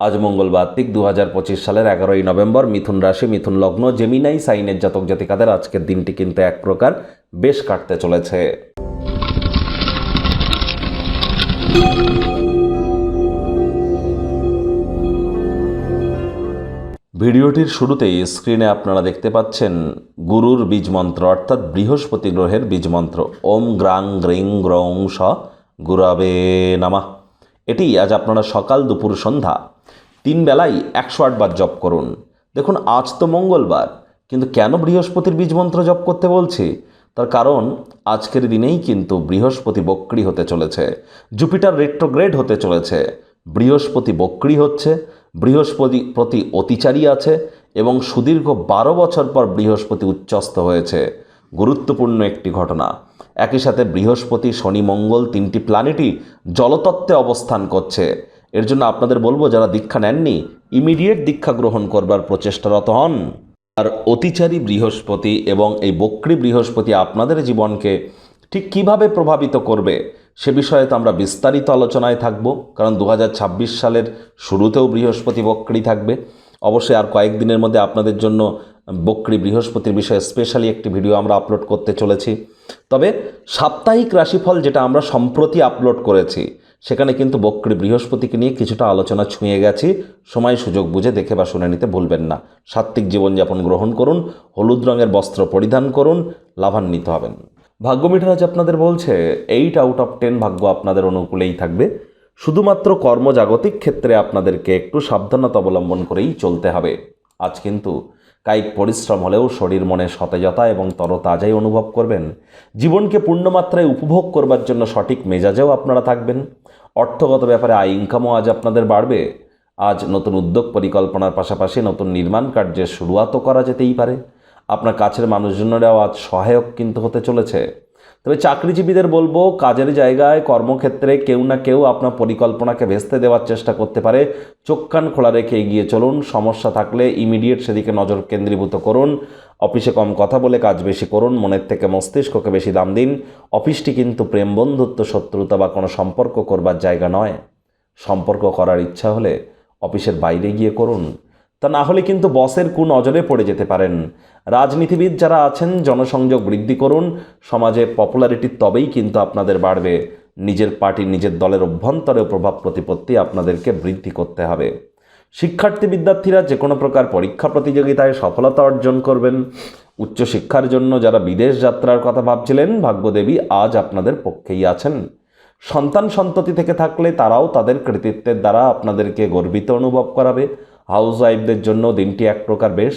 আজ মঙ্গলবার তিক দু হাজার পঁচিশ সালের এগারোই নভেম্বর, মিথুন রাশি, মিথুন লগ্ন জেমিনাই সাইনের জাতক জাতিকাদের আজকের দিনটি কিন্তু এক প্রকার বেশ কাটতে চলেছে। ভিডিওটির শুরুতেই স্ক্রিনে আপনারা দেখতে পাচ্ছেন গুরুর বীজ মন্ত্র, অর্থাৎ বৃহস্পতি গ্রহের বীজ মন্ত্র। ওম গ্রাং গ্রিং গ্রং স গুরাবে নামা। এটি আজ আপনারা সকাল দুপুর সন্ধ্যা তিন বেলাই একশো আটবার জপ করুন। দেখুন, আজ তো মঙ্গলবার, কিন্তু কেন বৃহস্পতির বীজ মন্ত্র জপ করতে বলছি? তার কারণ, আজকের দিনেই কিন্তু বৃহস্পতি বক্রি হতে চলেছে, জুপিটার রেট্রোগ্রেড হতে চলেছে। বৃহস্পতি বক্রি হচ্ছে, বৃহস্পতি প্রতি অতিচারী আছে এবং সুদীর্ঘ বারো বছর পর বৃহস্পতি উচ্চস্ত হয়েছে। গুরুত্বপূর্ণ একটি ঘটনা। একই সাথে বৃহস্পতি, শনি, মঙ্গল তিনটি প্ল্যানেটই জলতত্ত্বে অবস্থান করছে। এর জন্য আপনাদের বলব, যারা দীক্ষা নেননি, ইমিডিয়েট দীক্ষা গ্রহণ করবার প্রচেষ্টারত হন। আর অতিচারী বৃহস্পতি এবং এই বক্রী বৃহস্পতি আপনাদের জীবনকে ঠিক কীভাবে প্রভাবিত করবে, সে বিষয়ে তো আমরা বিস্তারিত আলোচনায় থাকব। কারণ দু হাজার ছাব্বিশ সালের শুরুতেও বৃহস্পতি বক্রী থাকবে। অবশ্যই আর কয়েকদিনের মধ্যে আপনাদের জন্য বক্রী বৃহস্পতির বিষয়ে স্পেশালি একটি ভিডিও আমরা আপলোড করতে চলেছি। তবে সাপ্তাহিক রাশিফল যেটা আমরা সম্প্রতি আপলোড করেছি, সেখানে কিন্তু বক্রী বৃহস্পতিকে নিয়ে কিছুটা আলোচনা ছুঁয়ে গেছি। সময় সুযোগ বুঝে দেখে বা শুনে নিতে ভুলবেন না। সাত্ত্বিক জীবনযাপন গ্রহণ করুন, হলুদ রঙের বস্ত্র পরিধান করুন, লাভান্বিত হবেন। ভাগ্য মিঠারাজ আপনাদের বলছে এইট আউট অফ টেন ভাগ্য আপনাদের অনুকূলেই থাকবে। শুধুমাত্র কর্মজাগতিক ক্ষেত্রে আপনাদেরকে একটু সাবধানতা অবলম্বন করেই চলতে হবে। আজ কিন্তু কায়িক পরিশ্রম হলেও শরীর মনে সতেজতা এবং তরতাজাই অনুভব করবেন। জীবনকে পূর্ণমাত্রায় উপভোগ করবার জন্য সঠিক মেজাজেও আপনারা থাকবেন। অর্থগত ব্যাপারে আয় ইনকামও আজ আপনাদের বাড়বে। আজ নতুন উদ্যোগ পরিকল্পনার পাশাপাশি নতুন নির্মাণ কার্যের শুরুয়াতও করা যেতেই পারে। আপনার কাছের মানুষজনেরাও আজ সহায়ক কিন্তু হতে চলেছে। তবে চাকরিজীবীদের বলব, কাজের জায়গায়, কর্মক্ষেত্রে কেউ না কেউ আপনার পরিকল্পনাকে ভেস্তে দেওয়ার চেষ্টা করতে পারে। চোখ কান খোলা রেখে এগিয়ে চলুন। সমস্যা থাকলে ইমিডিয়েট সেদিকে নজর কেন্দ্রীভূত করুন। অফিসে কম কথা বলে কাজ বেশি করুন। মনের থেকে মস্তিষ্ককে বেশি দাম দিন। অফিসটি কিন্তু প্রেম, বন্ধুত্ব, শত্রুতা বা কোনো সম্পর্ক করবার জায়গা নয়। সম্পর্ক করার ইচ্ছা হলে অফিসের বাইরে গিয়ে করুন। তা না হলে কিন্তু বসের কোন নজরে পড়ে যেতে পারেন। রাজনীতিবিদ যারা আছেন, জনসংযোগ বৃদ্ধি করুন। সমাজে পপুলারিটি তবেই কিন্তু আপনাদের বাড়বে। নিজের পার্টি, নিজের দলের অভ্যন্তরে প্রভাব প্রতিপত্তি আপনাদেরকে বৃদ্ধি করতে হবে। শিক্ষার্থী বিদ্যার্থীরা যে কোনো প্রকার পরীক্ষা প্রতিযোগিতায় সফলতা অর্জন করবেন। উচ্চশিক্ষার জন্য যারা বিদেশ যাত্রার কথা ভাবছিলেন, ভাগ্যদেবী আজ আপনাদের পক্ষেই আছেন। সন্তান সন্ততি থেকে থাকলে তারাও তাদের কৃতিত্বের দ্বারা আপনাদেরকে গর্বিত অনুভব করাবে। হাউস ওয়াইফদের জন্য দিনটি এক প্রকার বেশ।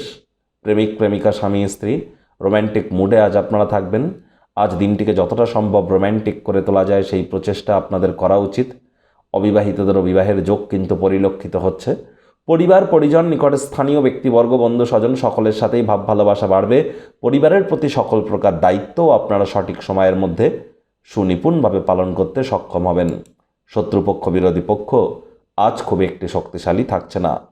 প্রেমিক, প্রেমিকা, স্বামী, স্ত্রী রোম্যান্টিক মুডে আজ আপনারা থাকবেন। আজ দিনটিকে যতটা সম্ভব রোম্যান্টিক করে তোলা যায়, সেই প্রচেষ্টা আপনাদের করা উচিত। অবিবাহিতদের বিবাহের যোগ কিন্তু পরিলক্ষিত হচ্ছে। পরিবার, পরিজন, নিকটে স্থানীয় ব্যক্তিবর্গ, বন্ধু, স্বজন, সকলের সাথেই ভাব ভালোবাসা বাড়বে। পরিবারের প্রতি সকল প্রকার দায়িত্বও আপনারা সঠিক সময়ের মধ্যে সুনিপুণভাবে পালন করতে সক্ষম হবেন। শত্রুপক্ষ, বিরোধী পক্ষ আজ খুব একটি শক্তিশালী থাকছে না।